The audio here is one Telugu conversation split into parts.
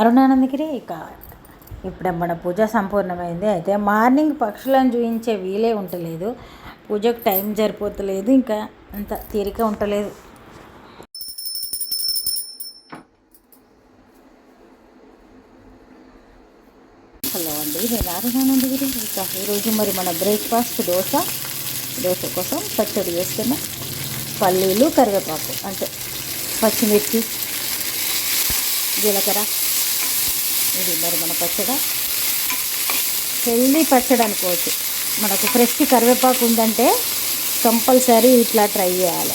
అరుణానందగిరి ఇక ఇప్పుడు మన పూజ సంపూర్ణమైంది. అయితే మార్నింగ్ పక్షులను చూపించే వీలే ఉండలేదు పూజకు టైం సరిపోతలేదు. ఇంకా అంత తీరిక ఉండలేదు హలో అండి నేను అరుణానందగిరి. ఇక ఈరోజు మరి మన బ్రేక్ఫాస్ట్ దోశ. దోశ కోసం పచ్చడి చేస్తున్నా. పల్లీలు కరివేపాకు అంటే పచ్చిమిర్చి జీలకర్ర. ఇది మరి మన పచ్చడి. హెల్దీ పచ్చడి అనుకోవచ్చు. మనకు ఫ్రెష్ కరివేపాకు ఉందంటే కంపల్సరీ ఇట్లా ట్రై చేయాలి.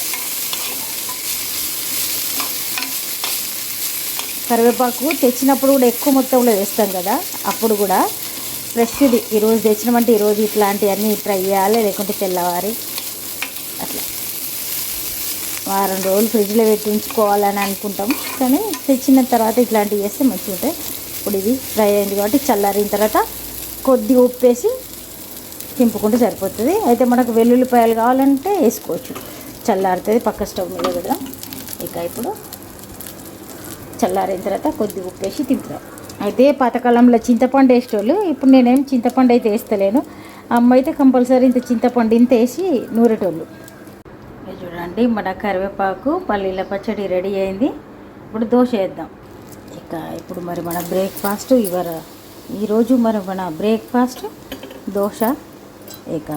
కరివేపాకు తెచ్చినప్పుడు కూడా ఎక్కువ మొత్తంలో వేస్తాం కదా అప్పుడు కూడా ఫ్రెష్ది ఈరోజు తెచ్చినామంటే ఈరోజు ఇట్లాంటివన్నీ ట్రై చేయాలి లేకుంటే తెల్లవారి అట్లా. వారం రోజులు ఫ్రిడ్జ్లో పెట్టి ఉంచుకోవాలని అనుకుంటాం కానీ తెచ్చిన తర్వాత ఇట్లాంటివి చేస్తే మంచిగా ఉంటాయి ఇప్పుడు ఇది ఫ్రై అయింది కాబట్టి చల్లారిన తర్వాత కొద్దిగా ఉప్పేసి తింపుకుంటే సరిపోతుంది. అయితే మనకు వెల్లుల్లిపాయలు కావాలంటే వేసుకోవచ్చు. చల్లారుతుంది పక్క స్టవ్ మీద పెడదాం ఇక ఇప్పుడు చల్లారిన తర్వాత కొద్దిగా ఉప్పేసి తింటాం తింపుదాం అయితే పాతకాలంలో చింతపండు వేసేటోళ్ళు ఇప్పుడు నేనేం చింతపండు అయితే వేస్తలేను. అమ్మ అయితే కంపల్సరీ ఇంత చింతపండు ఇంత వేసి నూరేటోళ్ళు. చూడండి మన కరివేపాకు పల్లీల పచ్చడి రెడీ అయింది. ఇప్పుడు దోశ వేద్దాం. ఇక ఇప్పుడు మరి మన బ్రేక్ఫాస్ట్ ఇవర ఈరోజు మరి మన బ్రేక్ఫాస్ట్ దోశ. ఇక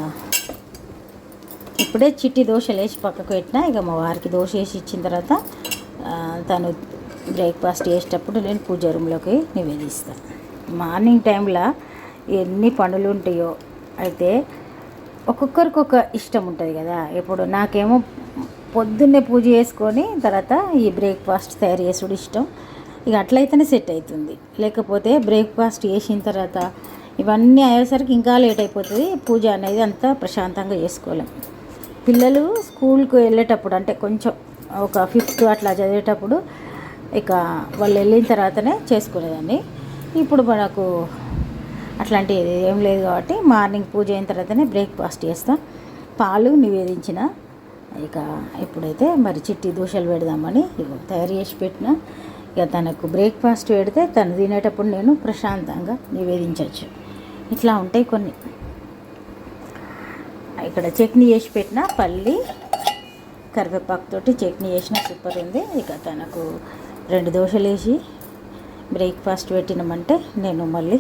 ఇప్పుడే చిట్టి దోశలు వేసి పక్కకు పెట్టినా ఇక మా వారికి దోశ వేసి ఇచ్చిన తర్వాత తను బ్రేక్ఫాస్ట్ చేసేటప్పుడు నేను పూజ రూమ్లోకి నివేదిస్తాను మార్నింగ్ టైంలో ఎన్ని పనులు ఉంటాయో అయితే ఒక్కొక్కరికి ఒక ఇష్టం ఉంటుంది కదా. ఇప్పుడు నాకేమో పొద్దున్నే పూజ చేసుకొని తర్వాత ఈ బ్రేక్ఫాస్ట్ తయారు చేసుడు ఇష్టం. ఇక అట్లయితేనే సెట్ అవుతుంది. లేకపోతే బ్రేక్ఫాస్ట్ చేసిన తర్వాత ఇవన్నీ అయ్యేసరికి ఇంకా లేట్ అయిపోతుంది. పూజ అనేది అంతా ప్రశాంతంగా చేసుకోలేం. పిల్లలు స్కూల్కి వెళ్ళేటప్పుడు అంటే కొంచెం ఒక ఫిఫ్త్ అట్లా చదివేటప్పుడు ఇక వాళ్ళు వెళ్ళిన తర్వాతనే చేసుకునేదాన్ని. ఇప్పుడు మనకు అట్లాంటిది ఏం లేదు కాబట్టి మార్నింగ్ పూజ అయిన తర్వాతనే బ్రేక్ఫాస్ట్ చేస్తాం. పాలు నివేదించిన. ఇక ఇప్పుడైతే మరి చిట్టి దోశలు పెడదామని తయారు చేసి పెట్టిన. ఇక తనకు బ్రేక్ఫాస్ట్ పెడితే తను తినేటప్పుడు నేను ప్రశాంతంగా నివేదించవచ్చు ఇట్లా ఉంటాయి కొన్ని. ఇక్కడ చట్నీ చేసి పెట్టిన పల్లి కరివేపాకుతోటి చట్నీ చేసిన సూపర్ ఉంది. ఇక తనకు రెండు దోశలు వేసి బ్రేక్ఫాస్ట్ పెట్టినామంటే నేను మళ్ళీ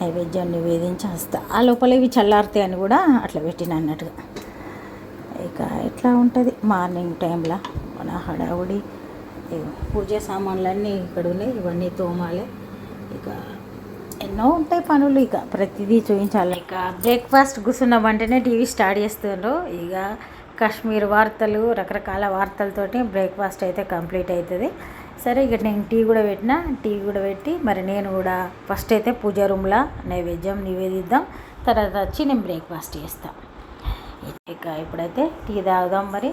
నైవేద్యం నివేదించి వస్తా ఆ లోపల ఇవి చల్లారుతాయి అని కూడా అట్లా పెట్టిన అన్నట్టుగా. ఇక ఎట్లా ఉంటుంది? మార్నింగ్ టైంలో మన హడావుడి పూజ సామాన్లన్నీ ఇక్కడ ఉన్నాయి ఇవన్నీ తోమాలి. ఇక ఎన్నో ఉంటాయి పనులు ఇక ప్రతిదీ చూపించాలి ఇక బ్రేక్ఫాస్ట్ కూర్చున్న వెంటనే టీవీ స్టార్ట్ చేస్తుండ్రు. ఇక కాశ్మీర్ వార్తలు రకరకాల వార్తలతోటి బ్రేక్ఫాస్ట్ అయితే కంప్లీట్ అవుతుంది సరే ఇక నేను టీ కూడా పెట్టిన. టీ కూడా పెట్టి మరి నేను కూడా ఫస్ట్ అయితే పూజ రూమ్లో నైవేద్యం నివేదిద్దాం. తర్వాత వచ్చి నేను బ్రేక్ఫాస్ట్ చేస్తాను ఇక ఇప్పుడైతే టీ తాగుదాం మరి.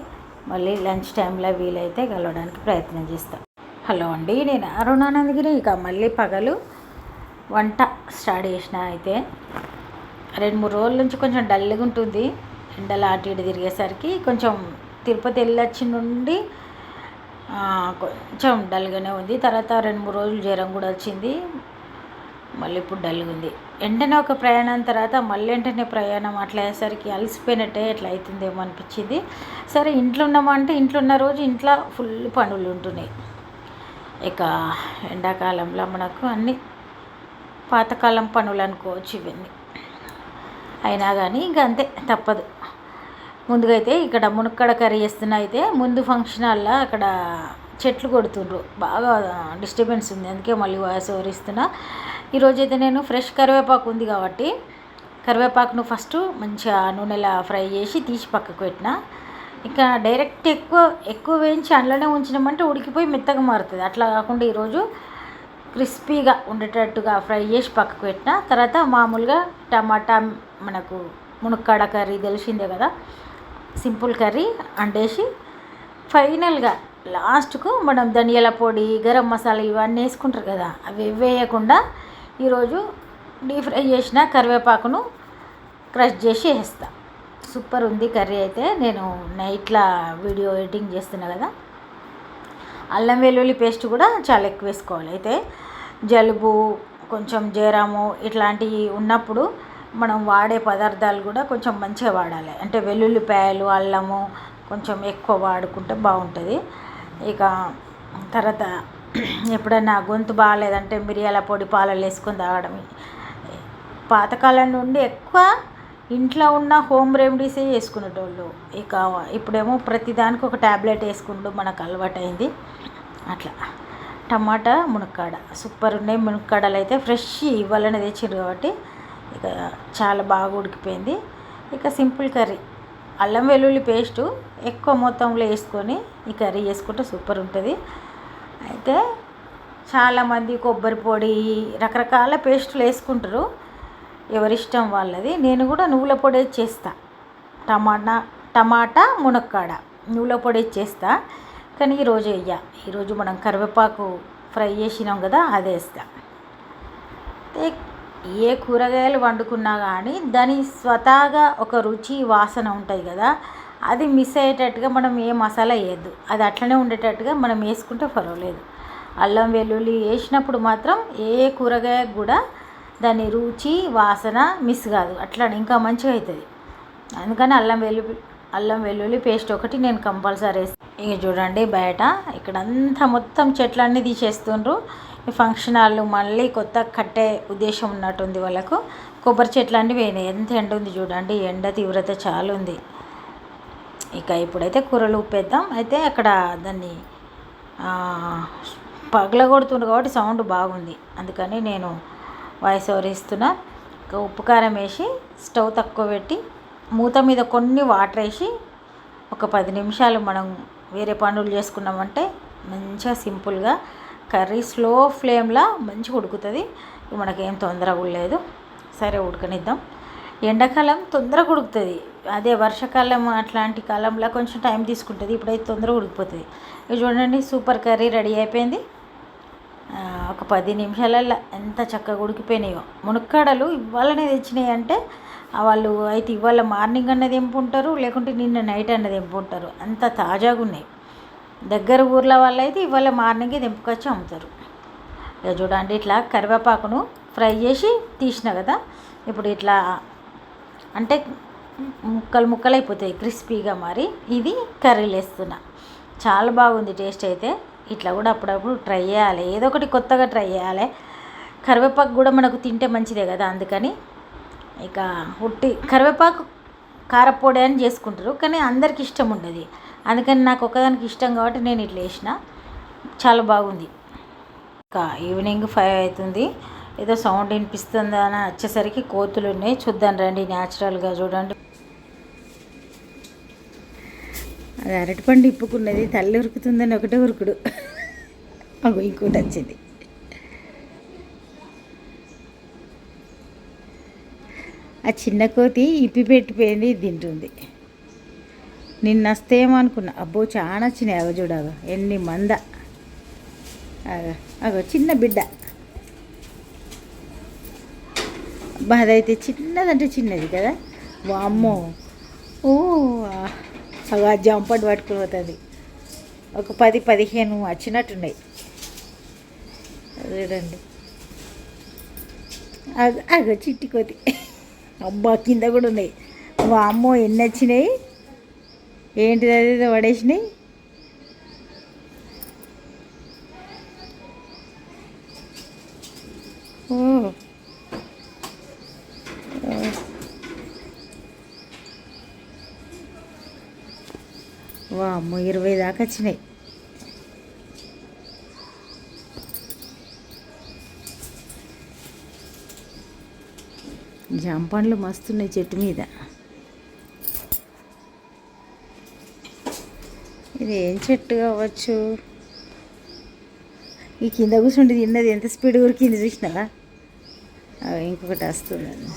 మళ్ళీ లంచ్ టైంలో వీలైతే కలవడానికి ప్రయత్నం చేస్తాం. హలో అండి నేను అరుణానందగిరి ఇక మళ్ళీ పగలు వంట స్టార్ట్ చేసిన అయితే రెండు మూడు రోజుల నుంచి కొంచెం డల్గా ఉంటుంది. ఎండలు అటు ఇటు తిరిగేసరికి కొంచెం తిరుపతి వెళ్ళొచ్చి నుండి కొంచెం డల్గానే ఉంది. తర్వాత రెండు మూడు రోజులు జ్వరం కూడా వచ్చింది. మళ్ళీ ఇప్పుడు డల్గా ఉంది. ఎండనే ఒక ప్రయాణం తర్వాత మళ్ళీ వెంటనే ప్రయాణం అట్లా అయ్యేసరికి అలసిపోయినట్టే ఎట్లా అవుతుందేమో అనిపించింది. సరే ఇంట్లో ఉన్నామంటే ఇంట్లో ఉన్న రోజు ఇంట్లో ఫుల్ పనులు ఉంటున్నాయి. ఇక ఎండాకాలంలో మనకు అన్ని పాతకాలం పనులు అనుకోవచ్చు ఇవన్నీ. అయినా కానీ ఇంక అంతే తప్పదు. ముందుగా అయితే ఇక్కడ మునక్కడ కర్రీ చేస్తున్న అయితే ముందు ఫంక్షన్ హాల్లో అక్కడ చెట్లు కొడుతుండ్రు. బాగా డిస్టర్బెన్స్ ఉంది. అందుకే మళ్ళీ వాయిస్ ఓవర్ ఇస్తున్నా. ఈరోజైతే నేను ఫ్రెష్ కరివేపాకు ఉంది కాబట్టి కరివేపాకును ఫస్ట్ మంచిగా నూనెలా ఫ్రై చేసి తీసి పక్కకు పెట్టిన. ఇంకా డైరెక్ట్ ఎక్కువ ఎక్కువ వేయించి అందులోనే ఉంచినామంటే ఉడికిపోయి మెత్తగా మారుతుంది. అట్లా కాకుండా ఈరోజు క్రిస్పీగా ఉండేటట్టుగా ఫ్రై చేసి పక్కకు పెట్టిన. తర్వాత మామూలుగా టమాటా మనకు మునక్కాడ కర్రీ తెలిసిందే కదా? Simple curry. అండేసి ఫైనల్గా లాస్ట్కు మనం ధనియాల పొడి గరం మసాలా ఇవన్నీ వేసుకుంటారు కదా అవి వేయకుండా ఈరోజు డీప్ ఫ్రై చేసిన కరివేపాకును క్రష్ చేసి వేస్తా. సూపర్ ఉంది కర్రీ అయితే. నేను నైట్లా వీడియో ఎడిటింగ్ చేస్తున్నా కదా అల్లం వెల్లుల్లి పేస్ట్ కూడా చాలా ఎక్కువ వేసుకోవాలి. అయితే జలుబు కొంచెం జీరము ఇట్లాంటివి ఉన్నప్పుడు మనం వాడే పదార్థాలు కూడా కొంచెం మంచిగా వాడాలి. అంటే వెల్లుల్లిపాయలు అల్లము కొంచెం ఎక్కువ వాడుకుంటే బాగుంటుంది. ఇక తర్వాత ఎప్పుడైనా గొంతు బాగాలేదంటే మిరియాల పొడి పాలలు వేసుకొని తాగడం. పాతకాలం నుండి ఎక్కువ ఇంట్లో ఉన్న హోమ్ రెమెడీసే చేసుకునేటోళ్ళు ఇక ఇప్పుడేమో ప్రతిదానికి ఒక ట్యాబ్లెట్ వేసుకుంటూ మనకు అలవాటైంది. అట్లా. టమాటా మునక్కాడ. సూపర్ ఉన్నాయి. మునక్కాడలు అయితే ఫ్రెష్ ఇవ్వాలని తెచ్చిండ్రు కాబట్టి ఇక చాలా బాగా ఉడికిపోయింది. ఇక సింపుల్ కర్రీ. అల్లం వెల్లుల్లి పేస్టు ఎక్కువ మొత్తంలో వేసుకొని ఈ కర్రీ చేసుకుంటే సూపర్ ఉంటుంది. అయితే చాలామంది కొబ్బరి పొడి రకరకాల పేస్టులు వేసుకుంటారు. ఎవరిష్టం వాళ్ళది. నేను కూడా నువ్వుల పొడి చేస్తా. టమాటా టమాటా మునక్కాడ నువ్వుల పొడి చేస్తా. కానీ ఈరోజు వెయ్య. ఈరోజు మనం కరివేపాకు ఫ్రై చేసినాం కదా అదే వేస్తా. ఏ కూరగాయలు వండుకున్నా కానీ దాని స్వతహాగా ఒక రుచి వాసన ఉంటుంది కదా. అది మిస్ అయ్యేటట్టుగా మనం ఏ మసాలా వేయద్దు. అది అట్లనే ఉండేటట్టుగా మనం వేసుకుంటే పర్వాలేదు. అల్లం వెల్లుల్లి వేసినప్పుడు మాత్రం ఏ కూరగాయకు కూడా దాని రుచి వాసన మిస్ కాదు. అట్లా ఇంకా మంచిగా అవుతుంది అందుకని అల్లం వెల్లుల్లి అల్లం వెల్లుల్లి పేస్ట్ ఒకటి నేను కంపల్సరీ వేస్తాను ఇక చూడండి బయట ఇక్కడ అంతా మొత్తం చెట్లన్నీ తీసేస్తుండ్రు. ఫంక్షన్ హాల్ మళ్ళీ కొత్త కట్టే ఉద్దేశం ఉన్నట్టుంది వాళ్ళకు. కొబ్బరి చెట్లు అన్నీ పోయినాయి ఎంత ఎండ ఉంది చూడండి. ఎండ తీవ్రత చాలా ఉంది. ఇక ఇప్పుడైతే కూరలు ఉప్పేద్దాం. అయితే అక్కడ దాన్ని పగలగొడుతుండు కాబట్టి సౌండ్ బాగుంది. అందుకని నేను వాయిస్ ఓవర్ ఇస్తున్నా ఇక ఉప్పు కారం వేసి స్టవ్ తక్కువ పెట్టి మూత మీద కొన్ని వాటర్ వేసి ఒక పది నిమిషాలు మనం వేరే పనులు చేసుకున్నామంటే మంచిగా సింపుల్గా కర్రీ స్లో ఫ్లేమ్లో మంచిగా ఉడుకుతుంది. మనకేం తొందరగా లేదు సరే ఉడకనిద్దాం. ఎండాకాలం తొందరగా ఉడుకుతుంది. అదే వర్షాకాలం అట్లాంటి కాలంలో కొంచెం టైం తీసుకుంటుంది. ఇప్పుడైతే తొందరగా ఉడికిపోతుంది. ఇది చూడండి సూపర్ కర్రీ రెడీ అయిపోయింది. ఒక పది నిమిషాలల్లో ఎంత చక్కగా ఉడికిపోయినాయో. మునక్కాడలు ఇవాళనే తెచ్చినాయి అంటే వాళ్ళు అయితే ఇవాళ మార్నింగ్ అన్నది ఎంపుంటారు లేకుంటే నిన్న నైట్ అన్నది ఎంపుంటారు అంత తాజాగా ఉన్నాయి దగ్గర ఊర్ల వాళ్ళు అయితే ఇవాళ మార్నింగే దింపుకొచ్చి అమ్ముతారు. ఇక చూడండి ఇట్లా కరివేపాకును ఫ్రై చేసి తీసిన కదా ఇప్పుడు ఇట్లా అంటే ముక్కలు ముక్కలు అయిపోతాయి క్రిస్పీగా మరి ఇది కర్రీలు వేస్తున్నా చాలా బాగుంది టేస్ట్ అయితే. ఇట్లా కూడా అప్పుడప్పుడు ట్రై చేయాలి ఏదో ఒకటి కొత్తగా ట్రై చేయాలి. కరివేపాకు కూడా మనకు తింటే మంచిదే కదా అందుకని ఇక ఉట్టి కరివేపాకు కారపొడి అని చేసుకుంటారు కానీ అందరికి ఇష్టం ఉండదు. అందుకని నాకు ఒకదానికి ఇష్టం కాబట్టి నేను ఇట్లా వేసిన చాలా బాగుంది. ఇంకా ఈవినింగ్ ఫైవ్ అవుతుంది. ఏదో సౌండ్ వినిపిస్తుందా అని వచ్చేసరికి కోతులు ఉన్నాయి. చూద్దాం రండి న్యాచురల్గా చూడండి. అది అరటిపండు ఇప్పుకున్నది తల్లి ఉరుకుతుందని ఒకటే ఉరుకుడు. అగో ఇంకోటి వచ్చింది. ఆ చిన్న కోతి ఇప్పి పెట్టిపోయింది తింటుంది. నిన్న వస్తేమో అబ్బో చాలా వచ్చినాయి అగో చూడగో ఎన్ని మంద. అగో అగో చిన్న బిడ్డ. అబ్బా అదైతే చిన్నదంటే చిన్నది కదా? వామ్మో. ఓ అగో ఆ పట్టుకుని పోతుంది. ఒక పది పదిహేను వచ్చినట్టున్నాయి. చూడండి అగ- అగో చిట్టి కొద్ది అబ్బా కింద కూడా ఉన్నాయి. వామ్మో ఎన్ని వచ్చినాయి? ఏంటిది అది? పడేసినాయి ఓ. వామ్మో ఇరవై దాకా వచ్చినాయి. జాంపండ్లు మస్తున్నాయి చెట్టు మీద. ఇది ఏం చెట్టు కావచ్చు? ఈ కింద కూర్చుండి తిన్నది ఎంత స్పీడ్ కింద చూసినావా? అవి ఇంకొకటి వస్తుందండి.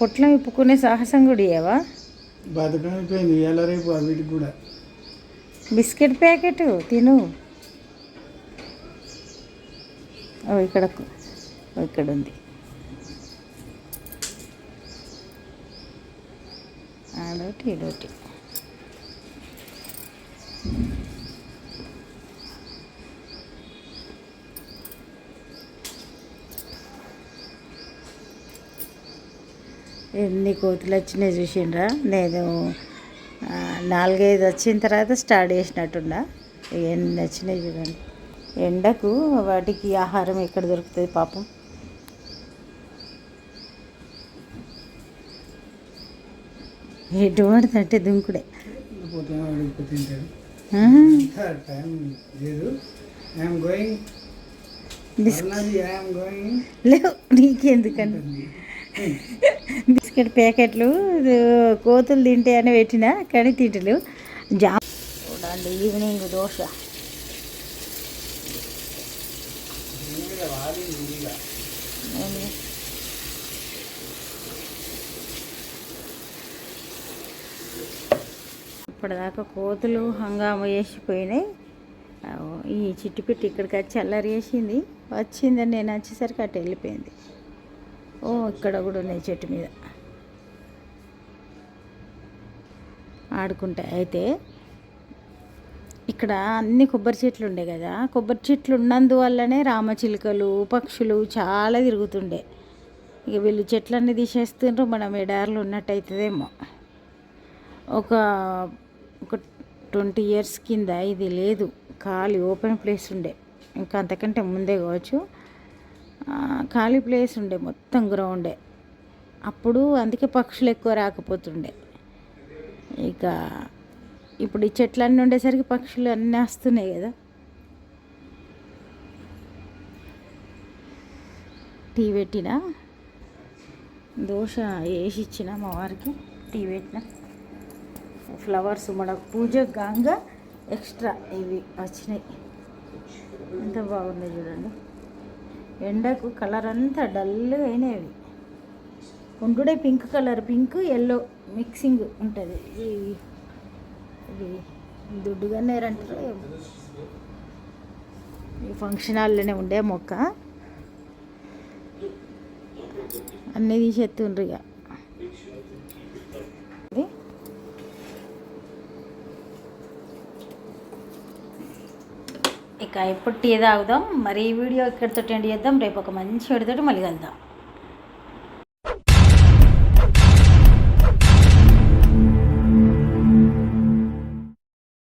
పొట్లం ఇప్పుకునే సాహసం కూడా ఇవ్వవా బతకం అయిపోయింది ఇవాళ రేపు వీటికి కూడా. బిస్కెట్ ప్యాకెట్ తిను. ఇక్కడ ఇక్కడ ఉంది. ఆడోటి ఇడోటి ఎన్ని కోతులు వచ్చినాయి చూసిండ్రా? నేను నాలుగైదు వచ్చిన తర్వాత స్టార్ట్ చేసినట్టున్నా. ఇక ఎన్ని వచ్చినాయి చూడండి. ఎండకు వాటికి ఆహారం ఎక్కడ దొరుకుతుంది పాపం? ఎటువంటి అంటే దుంకుడే. లేవు నీకెందుకని? బిస్కెట్ ప్యాకెట్లు కోతులు తింటే అని పెట్టిన కానీ తింటలేవు జా చూడండి ఈవినింగ్ దోశ. ఇప్పటిదాకా కోతులు హంగామా వేసిపోయినాయి ఈ చిట్టుపిట్టి ఇక్కడికి వచ్చి అల్లరి వేసింది. వచ్చిందని నేను వచ్చేసరికి అటు వెళ్ళిపోయింది. ఓ ఇక్కడ కూడా ఉన్నాయి చెట్టు మీద. ఆడుకుంటా అయితే ఇక్కడ అన్ని కొబ్బరి చెట్లు ఉండే కదా. కొబ్బరి చెట్లు ఉన్నందువల్లనే రామచిలుకలు పక్షులు చాలా తిరుగుతుండే. ఇక వీళ్ళు చెట్లన్నీ తీసేస్తుండ్రు మనం ఎడార్లు ఉన్నట్టు అవుతుందేమో ఒక ఒక ట్వంటీ ఇయర్స్ కింద ఇది లేదు. ఖాళీ ఓపెన్ ప్లేస్ ఉండే. ఇంకా అంతకంటే ముందే కావచ్చు. ఖాళీ ప్లేస్ ఉండే మొత్తం గ్రౌండే. అప్పుడు అందుకే పక్షులు ఎక్కువ రాకపోతుండే. ఇక ఇప్పుడు ఈ చెట్లన్నీ ఉండేసరికి పక్షులు అన్నీ వస్తున్నాయి కదా. టీ పెట్టిన? దోశ వేసి ఇచ్చిన మా వారికి టీ పెట్టిన. ఫ్లవర్స్ మన పూజ గాంగా ఎక్స్ట్రా ఇవి వచ్చినాయి. ఎంత బాగున్నాయి చూడండి. ఎండకు కలర్ అంతా డల్గా అయినవి ఉండుడే pink colour pink yellow mixing ఉంటుంది. ఇవి ఇవి అంటారు. ఈ ఫంక్షన్ హాల్లోనే ఉండే మొక్క. అన్నీ తీసేస్తుండ్రు ఇక ఇది ఇక ఎప్పుడు టీ తాగుదాం మరి ఈ వీడియో ఇక్కడితో ఎండ్ చేద్దాం. రేపు ఒక మంచి వీడియోతో మళ్ళీ కలుద్దాం.